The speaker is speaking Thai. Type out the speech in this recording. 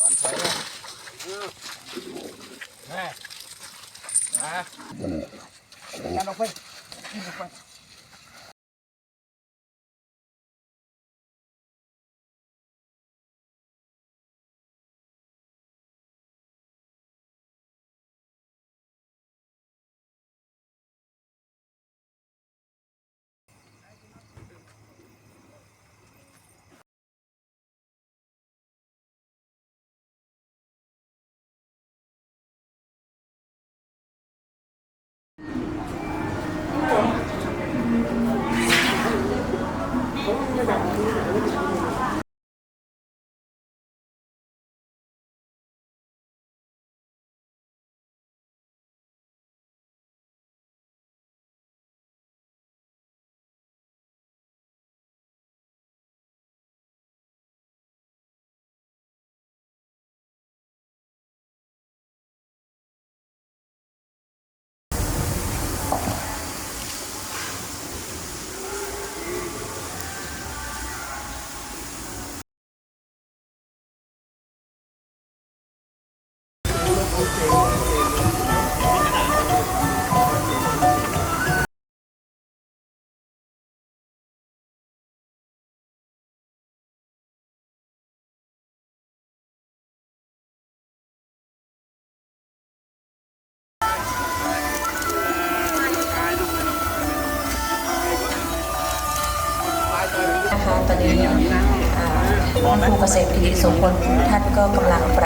ตอนถอยเลยแม่มาการออกไป แบบนี้ ตอนนี้ผู้เกษตรกิติสมพลท่านก็กำลังปรับ